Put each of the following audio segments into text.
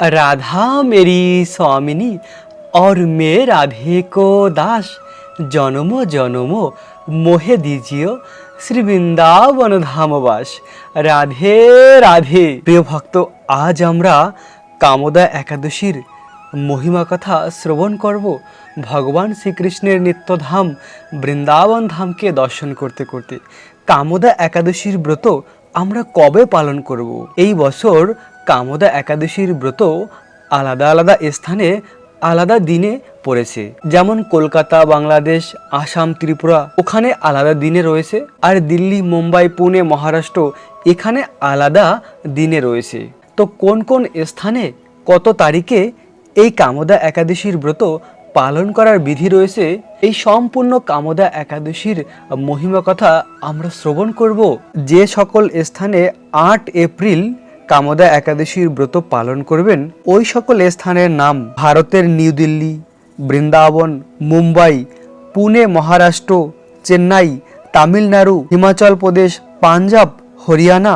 राधा मेरी स्वामिनी और मैं राधे को दास জনমো জনমো মোহে দিজিও শ্রী বৃন্দাবন ধামবাস রাধে রাধে প্রিয় ভক্ত আজ আমরা কামদা একাদশীর মহিমা কথা শ্রবণ করব ভগবান শ্রীকৃষ্ণের নিত্যধাম বৃন্দাবন ধামকে দর্শন করতে করতে কামদা একাদশীর ব্রত আমরা কবে পালন করব এই বছর কামদা একাদশীর ব্রত আলাদা আলাদা স্থানে, আলাদা দিনে পড়েছে। যেমন কলকাতা, বাংলাদেশ, আসাম, ত্রিপুরা, ওখানে আলাদা দিনে রয়েছে আর দিল্লি, মুম্বাই, পুনে, মহারাষ্ট্র এখানে আলাদা দিনে রয়েছে। তো কোন কোন স্থানে কত তারিখে এই কামদা একাদশীর ব্রত পালন করার বিধি রয়েছে, এই সম্পূর্ণ কামদা একাদশীর মহিমা কথা আমরা শ্রবণ করব। যে সকল স্থানে আট এপ্রিল কামদা একাদশীর ব্রত পালন করবেন। ওই সকল স্থানের নাম ভারতের নিউ দিল্লি, বৃন্দাবন, মুম্বাই, পুনে, মহারাষ্ট্র, চেন্নাই, তামিলনাড়ু, হিমাচল প্রদেশ, পাঞ্জাব, হরিয়ানা,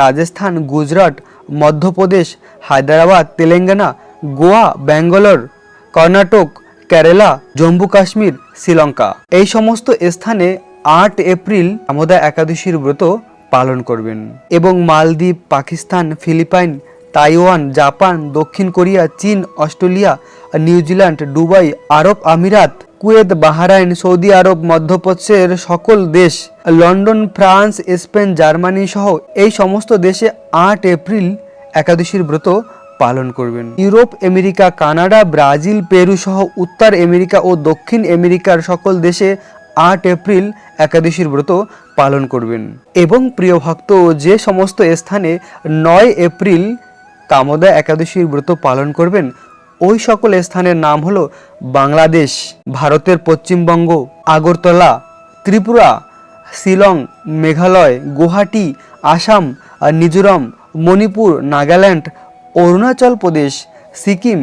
রাজস্থান, গুজরাট, মধ্যপ্রদেশ, হায়দ্রাবাদ, তেলেঙ্গানা, গোয়া, ব্যাঙ্গালোর, কর্ণাটক, কেরালা, জম্মু কাশ্মীর, শ্রীলঙ্কা। এই সমস্ত স্থানে আট এপ্রিল আমোদা একাদশীর ব্রত পালন করবেন। এবং Maldives, Pakistan, Philippines, Taiwan, Japan, দক্ষিণ কোরিয়া, চীন, অস্ট্রেলিয়া নিউজিল্যান্ড দুবাই, আরব আমিরাত, কুয়েত, বাহরাইন, সৌদি আরব মধ্যপ্রাচ্যের সকল দেশ, লন্ডন, ফ্রান্স, স্পেন, জার্মানি সহ এই সমস্ত দেশে আট এপ্রিল একাদশীর ব্রত পালন করবেন। Europe, America, Canada, Brazil, Peru সহ উত্তর আমেরিকা ও দক্ষিণ আমেরিকার সকল দেশে আট এপ্রিল একাদশীর ব্রত পালন করবেন। এবং প্রিয় ভক্ত, যে সমস্ত স্থানে নয় এপ্রিল কামদা একাদশীর ব্রত পালন করবেন, ওই সকল স্থানের নাম হলো বাংলাদেশ, ভারতের Paschimbanga, Agartala, Tripura, Shillong, Meghalaya, Guwahati, Assam, Mizoram, Manipur, Nagaland, Arunachal Pradesh, Sikkim,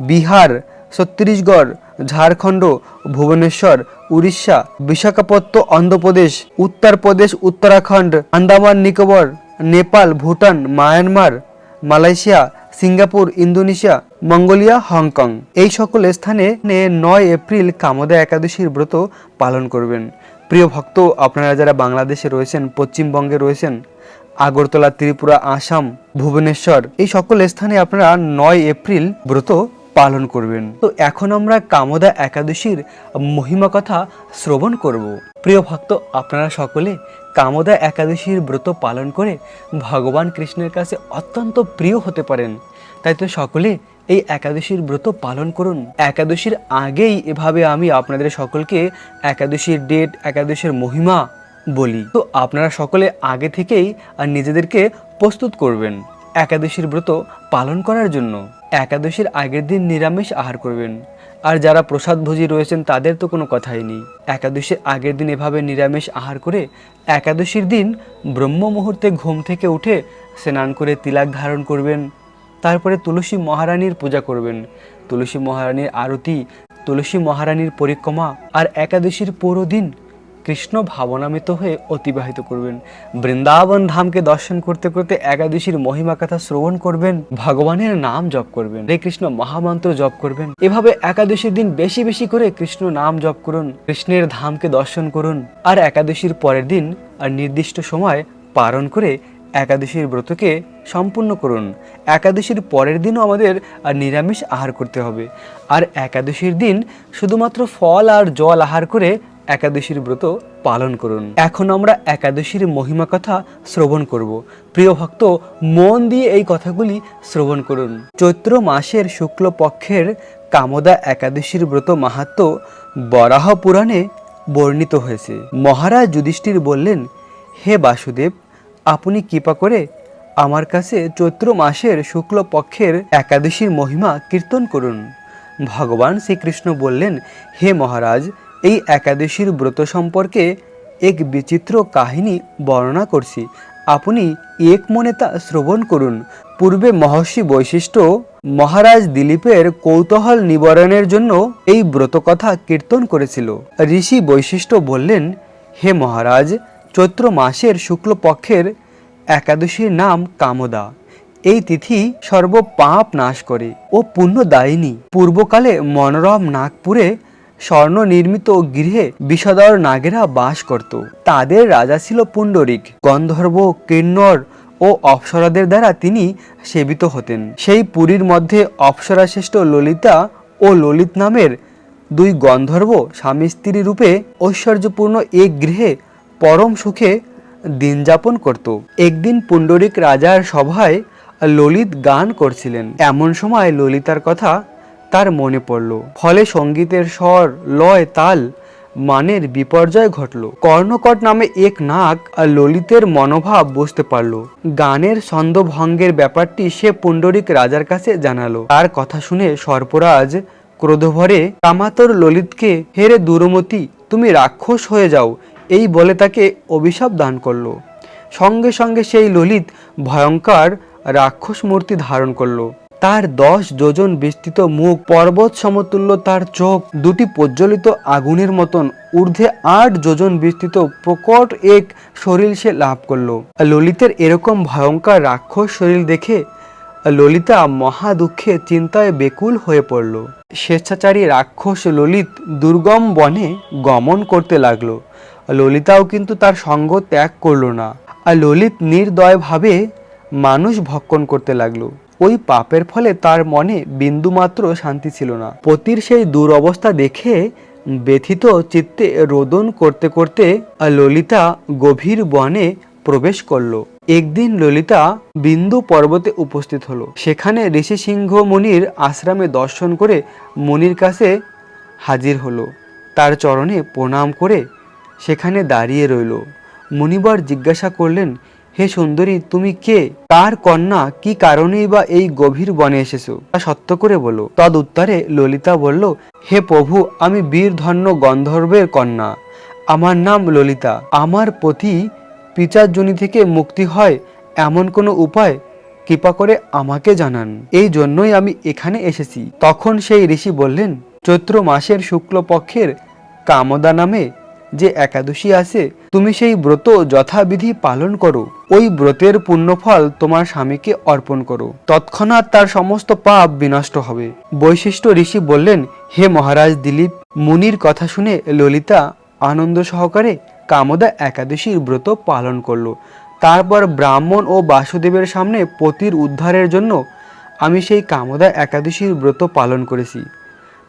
Bihar, Chhattisgarh, Jharkhand, Bhubaneswar Orissa Visakhapatnam Andhra Pradesh, Uttar Pradesh, Uttarakhand, Andaman, Nicobar, Nepal, Bhutan, Myanmar, Malaysia, Singapore, Indonesia, Mongolia, Hong Kong. এই সকল স্থানে নয় April Kamada একাদশীর ব্রত পালন করবেন। প্রিয় ভক্ত, আপনারা যারা বাংলাদেশে রয়েছেন, পশ্চিমবঙ্গে রয়েছেন, আগরতলা, ত্রিপুরা, আসাম, ভুবনেশ্বর, এই সকল স্থানে আপনারা নয় এপ্রিল ব্রত পালন করবেন। তো এখন আমরা কামদা একাদশীর মহিমা কথা শ্রবণ করব। প্রিয় ভক্ত, আপনারা সকলে কামদা একাদশীর ব্রত পালন করে ভগবান কৃষ্ণের কাছে অত্যন্ত প্রিয় হতে পারেন। তাই তো সকলে এই একাদশীর ব্রত পালন করুন। একাদশীর আগেই এভাবে আমি আপনাদের সকলকে একাদশীর ডেট একাদশীর মহিমা বলি। তো আপনারা সকলে আগে থেকেই নিজেদেরকে প্রস্তুত করবেন। একাদশীর ব্রত পালন করার জন্য। একাদশীর আগের দিন নিরামিষ আহার করবেন। আর যারা প্রসাদভোজী রয়েছেন, তাদের তো কোনো কথাই নেই। একাদশীর আগের দিন এভাবে নিরামিষ আহার করে একাদশীর দিন ব্রহ্ম মুহূর্তে ঘুম থেকে উঠে স্নান করে তিলাক ধারণ করবেন। তারপরে তুলসী মহারানীর পূজা করবেন। তুলসী মহারানীর আরতি, তুলসী মহারানীর পরিক্রমা আর একাদশীর পুরো দিন কৃষ্ণ ভাবনামিত হয়ে অতিবাহিত করবেন। বৃন্দাবন ধামকে দর্শন করতে করতে একাদশীর মহিমা কথা শ্রবণ করবেন, ভগবানের নাম জপ করবেন রে কৃষ্ণ মহামন্ত্র জপ করবেন। এভাবে একাদশীর দিন বেশি বেশি করে কৃষ্ণ নাম জপ করুন, কৃষ্ণের ধামকে দর্শন করুন আর একাদশীর পরের দিন আর নির্দিষ্ট সময় পালন করে একাদশীর ব্রতকে সম্পূর্ণ করুন। একাদশীর পরের দিনও আমাদের আর নিরামিষ আহার করতে হবে। আর একাদশীর দিন শুধুমাত্র ফল আর জল আহার করে একাদশীর ব্রত পালন করুন। এখন আমরা একাদশীর মহিমা কথা শ্রবণ করব। প্রিয় ভক্ত, মন দিয়ে এই কথাগুলি শ্রবণ করুন। চৈত্র মাসের শুক্ল পক্ষের কামদা একাদশীর ব্রত মাহাত্ম বরাহ পুরাণে বর্ণিত হয়েছে। মহারাজ যুধিষ্ঠির বললেন, হে বাসুদেব, আপনি কৃপা করে আমার কাছে চৈত্র মাসের শুক্ল পক্ষের একাদশীর মহিমা কীর্তন করুন। ভগবান শ্রীকৃষ্ণ বললেন, হে মহারাজ এই একাদশীর ব্রত সম্পর্কে এক বিচিত্র কাহিনী বর্ণনা করছি। আপনি এক মনে তা শ্রবণ করুন। পূর্বে মহর্ষি বৈশিষ্ট্য মহারাজ দিলীপের কৌতূহল নিবারণের জন্য এই ব্রত কথা কীর্তন করেছিল। ঋষি বৈশিষ্ট্য বললেন, হে মহারাজ, চৈত্র মাসের শুক্লপক্ষের একাদশীর নাম কামদা। এই তিথি সর্ব পাপ নাশ করে ও পুণ্যদায়িনী। পূর্বকালে মনোরম নাগপুরে স্বর্ণ নির্মিত গৃহে বিষধর নাগেরা বাস করত। তাদের রাজা ছিল পুণ্ডরিক। গন্ধর্ব, কিন্নর ও অপ্সরাদের দ্বারা তিনি সেবিত হতেন। সেই পুরীর মধ্যে অপ্সরাশ্রেষ্ঠ ললিতা ও ললিত নামের দুই গন্ধর্ব স্বামী স্ত্রী রূপে ঐশ্বর্যপূর্ণ এক গৃহে পরম সুখে দিন যাপন করত। একদিন পুণ্ডরিক রাজার সভায় ললিত গান করছিলেন। এমন সময় ললিতার কথা তার মনে পড়ল। ফলে সঙ্গীতের স্বর, লয়, তাল, মানের বিপর্যয় ঘটল। কর্ণকট নামে এক নাক আর ললিতের মনোভাব বুঝতে পারল। গানের ছন্দভঙ্গের ব্যাপারটি সে পুণ্ডরিক রাজার কাছে জানালো। তার কথা শুনে সর্পরাজ ক্রোধভরে, কামাতর ললিতকে হেরে দুরমতি, তুমি রাক্ষস হয়ে যাও। এই বলে তাকে অভিশাপ দান করল। সঙ্গে সঙ্গে সেই ললিত ভয়ঙ্কর রাক্ষস মূর্তি ধারণ করল। তার দশ যোজন বিস্তৃত মুখ পর্বত সমতুল্য তার চোখ দুটি প্রজ্বলিত আগুনের মতন। ঊর্ধ্বে আট যোজন বিস্তৃত প্রকট এক শরীর সে লাভ করল। ললিতের এরকম ভয়ঙ্কর রাক্ষস শরীর দেখে ললিতা মহা দুঃখে চিন্তায় বেকুল হয়ে পড়ল। স্বেচ্ছাচারী রাক্ষস ললিত দুর্গম বনে গমন করতে লাগল। ললিতাও কিন্তু তার সঙ্গ ত্যাগ করল না। আর ললিত নির্দয়ভাবে মানুষ ভক্ষণ করতে লাগল। ওই পাপের ফলে তার মনে বিন্দুমাত্র শান্তি ছিল না। পতির সেই দুরবস্থা দেখে ব্যথিত চিত্তে রোদন করতে করতে ললিতা গভীর বনে প্রবেশ করল। একদিন ললিতা বিন্দু পর্বতে উপস্থিত হলো। সেখানে ঋষি সিংহ মুনির আশ্রমে দর্শন করে মুনির কাছে হাজির হলো। তার চরণে প্রণাম করে সেখানে দাঁড়িয়ে রইল। মুনিবার জিজ্ঞাসা করলেন হে সুন্দরী, তুমি কে? কার কন্যা? কি কারণেই বা এই গভীর বনে এসেছ? তা সত্য করে বলো। তদ উত্তরে ললিতা বলল, হে প্রভু, আমি বীর ধন্য গন্ধর্বের কন্যা। আমার নাম ললিতা। আমার পতি পিচার জনি থেকে মুক্তি হয় এমন কোনো উপায়? কৃপা করে আমাকে জানান। এই জন্যই আমি এখানে এসেছি। তখন সেই ঋষি বললেন, চৈত্র মাসের শুক্লপক্ষের কামদা নামে যে একাদশী আছে, তুমি সেই ব্রত যথাবিধি পালন করো। ওই ব্রতের পুণ্যফল তোমার স্বামীকে অর্পণ করো। তৎক্ষণাৎ তার সমস্ত পাপ বিনষ্ট হবে। বৈশিষ্ট্য ঋষি বললেন, হে মহারাজ দিলীপ, মুনির কথা শুনে ললিতা আনন্দ সহকারে কামদা একাদশীর ব্রত পালন করল। তারপর ব্রাহ্মণ ও বাসুদেবের সামনে পতির উদ্ধারের জন্য আমি সেই কামদা একাদশীর ব্রত পালন করেছি।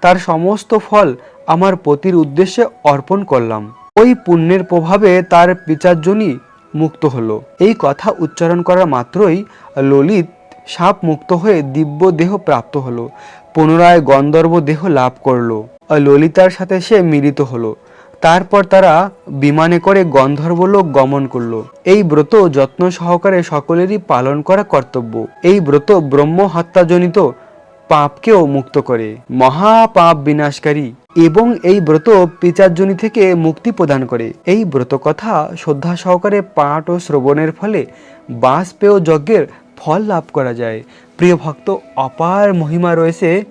তার সমস্ত ফল আমার পতির উদ্দেশ্যে অর্পণ করলাম। ওই পুণ্যের প্রভাবে তার পিচার্জনী মুক্ত হলো। এই কথা উচ্চারণ করা মাত্রই ললিত সাপ মুক্ত হয়ে দিব্য দেহ প্রাপ্ত হলো। পুনরায় গন্ধর্ব দেহ লাভ করল। ললিতার সাথে সে মিলিত হলো। তারপর তারা বিমানে করে গন্ধর্বলোক গমন করল। এই ব্রত যত্ন সহকারে সকলেরই পালন করা কর্তব্য। এই ব্রত ব্রহ্ম হত্যাজনিত পাপকেও মুক্ত করে। মহা পাপ বিনাশকারী এবং এই ব্রত পিচার্জনী থেকে মুক্তি প্রদান করে। এই ব্রত কথা শ্রদ্ধা সহকারে পাঠ ও শ্রবণের ফলে বাষ্পেয় যজ্ঞের ফল লাভ করা যায়। প্রিয় ভক্ত, অপার মহিমা রয়েছে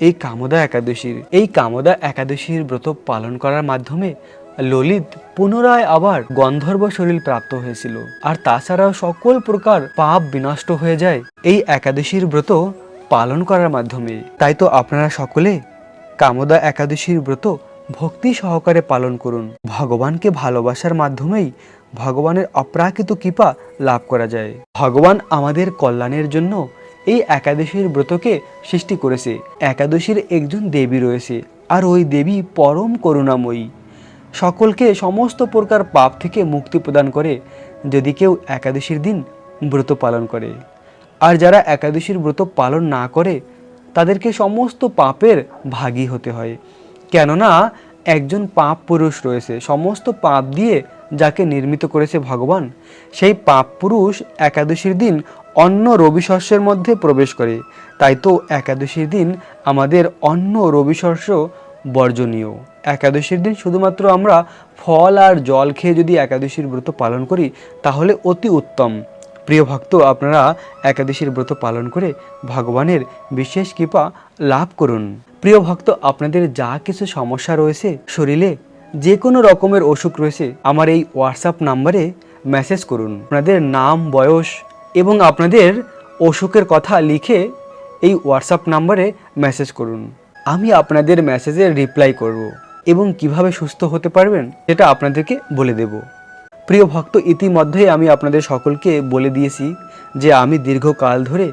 এই কামদা একাদশীর। এই কামদা একাদশীর ব্রত পালন করার মাধ্যমে ললিত পুনরায় আবার গন্ধর্ব শরীর প্রাপ্ত হয়েছিল। আর তাছাড়াও সকল প্রকার পাপ বিনষ্ট হয়ে যায়। এই একাদশীর ব্রত পালন করার মাধ্যমে। তাই তো আপনারা সকলে কামদা একাদশীর ব্রত ভক্তি সহকারে পালন করুন। ভগবানকে ভালোবাসার মাধ্যমেই ভগবানের অপ্রাকৃত কৃপা লাভ করা যায়। ভগবান আমাদের কল্যাণের জন্য এই একাদশীর ব্রতকে সৃষ্টি করেছে। একাদশীর একজন দেবী রয়েছে আর ওই দেবী পরম করুণাময়ী। সকলকে সমস্ত প্রকার পাপ থেকে মুক্তি প্রদান করে যদি কেউ একাদশীর দিন ব্রত পালন করে। আর যারা একাদশীর ব্রত পালন না করে, তাদেরকে সমস্ত পাপের ভাগী হতে হয়। কেননা, একজন পাপ পুরুষ রয়েছে। সমস্ত পাপ দিয়ে যাকে নির্মিত করেছে ভগবান, সেই পাপ পুরুষ একাদশীর দিন অন্য রবি শস্যের মধ্যে প্রবেশ করে। তাই তো একাদশীর দিন আমাদের অন্য রবি শস্য বর্জনীয়। একাদশীর দিন শুধুমাত্র আমরা ফল আর জল খেয়ে যদি একাদশীর ব্রত পালন করি, তাহলে অতি উত্তম। প্রিয় ভক্ত, আপনারা একাদশীর ব্রত পালন করে ভগবানের বিশেষ কৃপা লাভ করুন। প্রিয় ভক্ত, আপনাদের যা কিছু সমস্যা রয়েছে শরীরে যে কোনো রকমের অসুখ রয়েছে, আমার এই হোয়াটসঅ্যাপ নাম্বারে মেসেজ করুন। আপনাদের নাম, বয়স এবং আপনাদের অসুখের কথা লিখে এই হোয়াটসঅ্যাপ নাম্বারে মেসেজ করুন। আমি আপনাদের মেসেজের রিপ্লাই করব এবং কীভাবে সুস্থ হতে পারবেন, সেটা আপনাদেরকে বলে দেব। প্রিয় ভক্ত, ইতিমধ্যেই আমি আপনাদের সকলকে বলে দিয়েছি যে আমি দীর্ঘকাল ধরে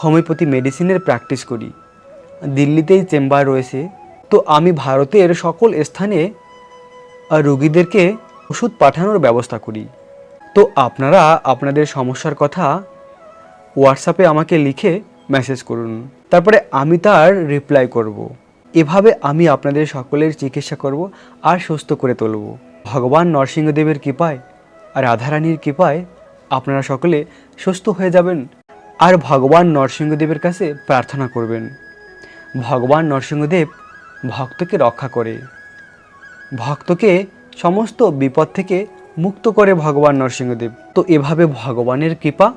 হোমিওপ্যাথি মেডিসিনের প্র্যাকটিস করি। দিল্লিতেই চেম্বার রয়েছে। তো আমি ভারতের সকল স্থানে রোগীদেরকে ওষুধ পাঠানোর ব্যবস্থা করি। তো আপনারা আপনাদের সমস্যার কথা হোয়াটসঅ্যাপে আমাকে লিখে মেসেজ করুন। তারপরে আমি তার রিপ্লাই করব। এভাবে আমি আপনাদের সকলের চিকিৎসা করব আর সুস্থ করে তুলব। ভগবান নরসিংহদেবের কৃপায় রাধারানীর কৃপায় আপনারা সকলে সুস্থ হয়ে যাবেন আর ভগবান নরসিংহদেবের কাছে প্রার্থনা করবেন। ভগবান নরসিংহদেব ভক্তকে রক্ষা করে। ভক্তকে সমস্ত বিপদ থেকে মুক্ত করে ভগবান নরসিংহদেব। তো এভাবে ভগবানের কৃপা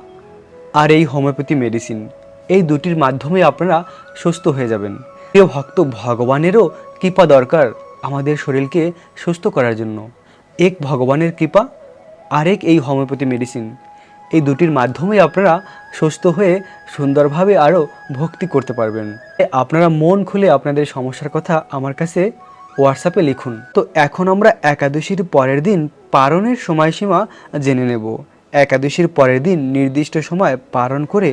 আর এই হোমিওপ্যাথি মেডিসিন এই দুটির মাধ্যমে আপনারা সুস্থ হয়ে যাবেন। প্রিয় ভক্ত, ভগবানেরও কৃপা দরকার আমাদের শরীরকে সুস্থ করার জন্য। এক ভগবানের কৃপা আরেক এই হোমিওপ্যাথি মেডিসিন এই দুটির মাধ্যমে আপনারা সুস্থ হয়ে সুন্দরভাবে আরও ভক্তি করতে পারবেন। আপনারা মন খুলে আপনাদের সমস্যার কথা আমার কাছে হোয়াটসঅ্যাপে লিখুন। তো এখন আমরা একাদশীর পরের দিন পারণের সময়সীমা জেনে নেব। একাদশীর পরের দিন নির্দিষ্ট সময় পালন করে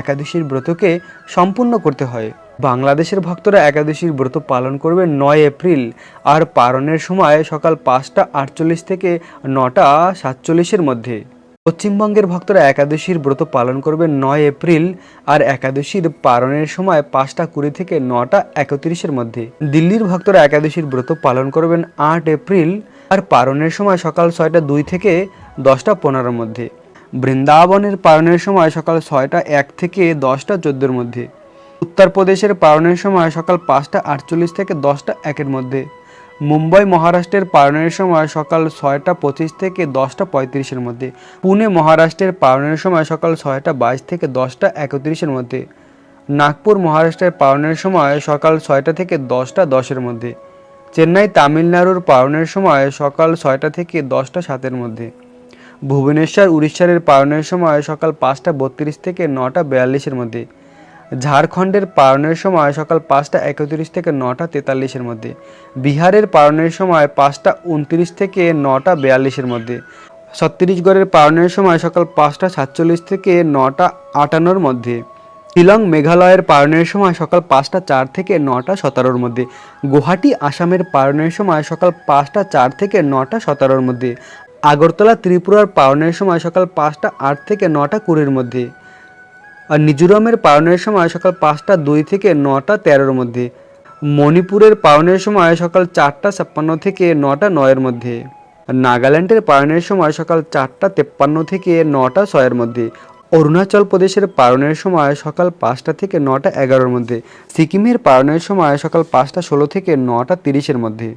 একাদশীর ব্রতকে সম্পূর্ণ করতে হয়। বাংলাদেশের ভক্তরা একাদশীর ব্রত পালন করবে নয় এপ্রিল আর পালনের সময় সকাল পাঁচটা আটচল্লিশ থেকে নটা সাতচল্লিশের মধ্যে। পশ্চিমবঙ্গের ভক্তরা একাদশীর ব্রত পালন করবে নয় এপ্রিল আর একাদশীর পালনের সময় পাঁচটা কুড়ি থেকে নটা একত্রিশের মধ্যে। দিল্লির ভক্তরা একাদশীর ব্রত পালন করবেন আট এপ্রিল আর পালনের সময় সকাল ছয়টা দুই থেকে দশটা পনেরোর মধ্যে। বৃন্দাবনের পালনের সময় সকাল ছয়টা এক থেকে দশটা চোদ্দোর মধ্যে। উত্তরপ্রদেশের পালনের সময় সকাল পাঁচটা আটচল্লিশ থেকে দশটা একের মধ্যে। মুম্বাই, মহারাষ্ট্রের পালনের সময় সকাল ছয়টা পঁচিশ থেকে দশটা পঁয়ত্রিশের মধ্যে। পুনে, মহারাষ্ট্রের পালনের সময় সকাল ছয়টা বাইশ থেকে দশটা একত্রিশের মধ্যে। নাগপুর, মহারাষ্ট্রের পালনের সময় সকাল ছয়টা থেকে দশটা দশের মধ্যে। চেন্নাই, তামিলনাড়ুর পালনের সময় সকাল ছয়টা থেকে দশটা সাতের মধ্যে। ভুবনেশ্বর, উড়িষ্যার পালনের সময় সকাল পাঁচটা বত্রিশ থেকে নটা বিয়াল্লিশের মধ্যে। ঝাড়খণ্ডের পালনের সময় সকাল পাঁচটা একত্রিশ থেকে নটা তেতাল্লিশের মধ্যে। বিহারের পালনের সময় পাঁচটা উনত্রিশ থেকে নটা বিয়াল্লিশের মধ্যে। ছত্তিশগড়ের পালনের সময় সকাল পাঁচটা সাতচল্লিশ থেকে নটা আটান্নর মধ্যে। শিলং মেঘালয়ের পালনের সময় সকাল পাঁচটা চার থেকে নটা সতেরোর মধ্যে। গুয়াহাটি, আসামের পালনের সময় সকাল পাঁচটা চার থেকে নটা সতেরোর মধ্যে। আগরতলা, ত্রিপুরার পালনের সময় সকাল পাঁচটা আট থেকে নটা কুড়ির মধ্যে। আর মিজোরামের পালনের সময় সকাল পাঁচটা দুই থেকে নটা তেরোর মধ্যে। মণিপুরের পালনের সময় সকাল চারটা ছাপ্পান্ন থেকে নটা নয়ের মধ্যে। নাগাল্যান্ডের পালনের সময় সকাল চারটা তেপ্পান্ন থেকে নটা ছয়ের মধ্যে। অরুণাচল প্রদেশের পালনের সময় সকাল পাঁচটা থেকে নটা এগারোর মধ্যে। সিকিমের পালনের সময় সকাল পাঁচটা ষোলো থেকে নটা তিরিশের মধ্যে।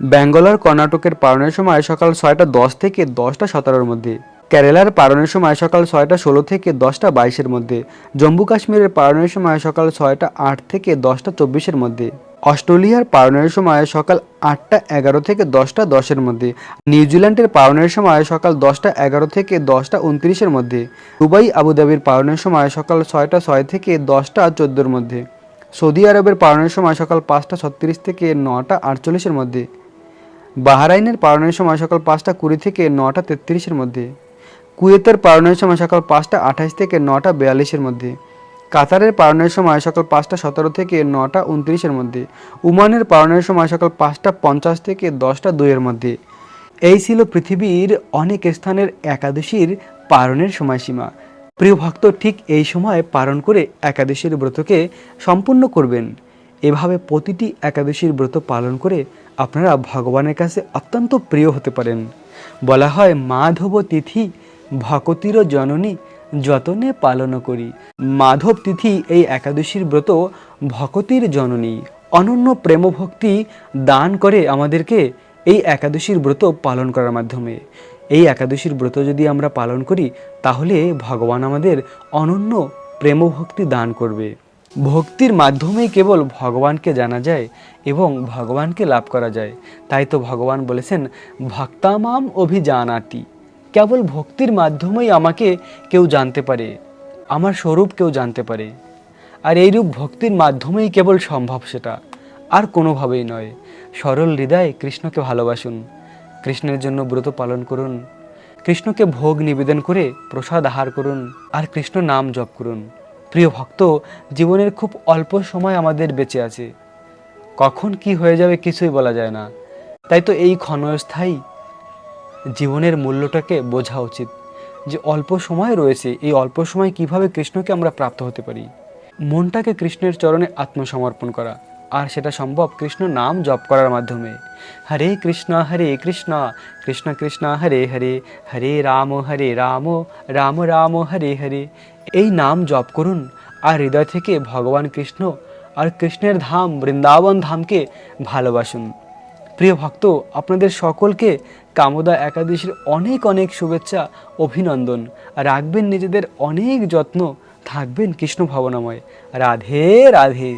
ব্যাঙ্গালোর, কর্ণাটকের পালনের সময় সকাল ছয়টা দশ থেকে দশটা সতেরোর মধ্যে। কেরালার পালনের সময় সকাল ছয়টা ষোলো থেকে দশটা বাইশের মধ্যে, জম্মু কাশ্মীরের পালনের সময় সকাল ছয়টা আট থেকে দশটা চব্বিশের মধ্যে, অস্ট্রেলিয়ার পালনের সময় সকাল আটটা এগারো থেকে দশটা দশের মধ্যে, নিউজিল্যান্ডের পালনের সময় সকাল দশটা এগারো থেকে দশটা উনত্রিশের মধ্যে, দুবাই আবুধাবির পালনের সময় সকাল ছয়টা ছয় থেকে দশটা চোদ্দোর মধ্যে, সৌদি আরবের পালনের সময় সকাল পাঁচটা ছত্রিশ থেকে নটা আটচল্লিশের মধ্যে, বাহরাইনের পালনের সময় সকাল পাঁচটা কুড়ি থেকে নটা তেত্রিশের মধ্যে কুয়েতের পালনের সময় সকাল পাঁচটা আঠাশ থেকে নটা বিয়াল্লিশের মধ্যে, কাতারের পালনের সময় সকাল পাঁচটা সতেরো থেকে নটা উনত্রিশের মধ্যে, উমানের পালনের সময় সকাল পাঁচটা পঞ্চাশ থেকে দশটা দুইয়ের মধ্যে। এই ছিল পৃথিবীর অনেক স্থানের একাদশীর পারণের সময়সীমা। প্রিয় ভক্ত, ঠিক এই সময় পালন করে একাদশীর ব্রতকে সম্পূর্ণ করবেন। এভাবে প্রতিটি একাদশীর ব্রত পালন করে আপনারা ভগবানের কাছে অত্যন্ত প্রিয় হতে পারেন। বলা হয় মাধব তিথি ভকতির জননী যতনে পালন করি। মাধব তিথি এই একাদশীর ব্রত ভকতির জননী। অনন্য প্রেম ভক্তি দান করে আমাদেরকে এই একাদশীর ব্রত পালন করার মাধ্যমে। এই একাদশীর ব্রত যদি আমরা পালন করি, তাহলে ভগবান আমাদের অনন্য প্রেম ভক্তি দান করবে। ভক্তির মাধ্যমেই কেবল ভগবানকে জানা যায় এবং ভগবানকে লাভ করা যায়। তাই তো ভগবান বলেছেন, ভক্তামাম অভিজানাতি কেবল ভক্তির মাধ্যমেই আমাকে কেউ জানতে পারে, আমার স্বরূপ কেউ জানতে পারে। আর এইরূপ ভক্তির মাধ্যমেই কেবল সম্ভব সেটা, আর কোনোভাবেই নয়। সরল হৃদয়ে কৃষ্ণকে ভালোবাসুন, কৃষ্ণের জন্য ব্রত পালন করুন, কৃষ্ণকে ভোগ নিবেদন করে প্রসাদ আহার করুন, আর কৃষ্ণ নাম জপ করুন। প্রিয় ভক্ত, জীবনের খুব অল্প সময় আমাদের বেঁচে আছে। কখন কি হয়ে যাবে কিছুই বলা যায় না। তাই তো এই ক্ষণস্থায়ী জীবনের মূল্যটাকে বোঝা উচিত। যে অল্প সময় রয়েছে, এই অল্প সময় কীভাবে কৃষ্ণকে আমরা প্রাপ্ত হতে পারি? মনটাকে কৃষ্ণের চরণে আত্মসমর্পণ করা, আর সেটা সম্ভব কৃষ্ণ নাম জপ করার মাধ্যমে। হরে কৃষ্ণ হরে কৃষ্ণ কৃষ্ণ কৃষ্ণ, হরে হরে হরে রাম হরে রাম রাম রাম, হরে হরে। এই নাম জপ করুন, আর হৃদয় থেকে ভগবান কৃষ্ণ আর কৃষ্ণের ধাম বৃন্দাবন ধামকে ভালোবাসুন। প্রিয় ভক্ত, আপনাদের সকলকে কামদা একাদশীর অনেক অনেক শুভেচ্ছা, অভিনন্দন। রাখবেন নিজেদের অনেক যত্ন, থাকবেন কৃষ্ণ ভাবনাময় রাধে রাধে।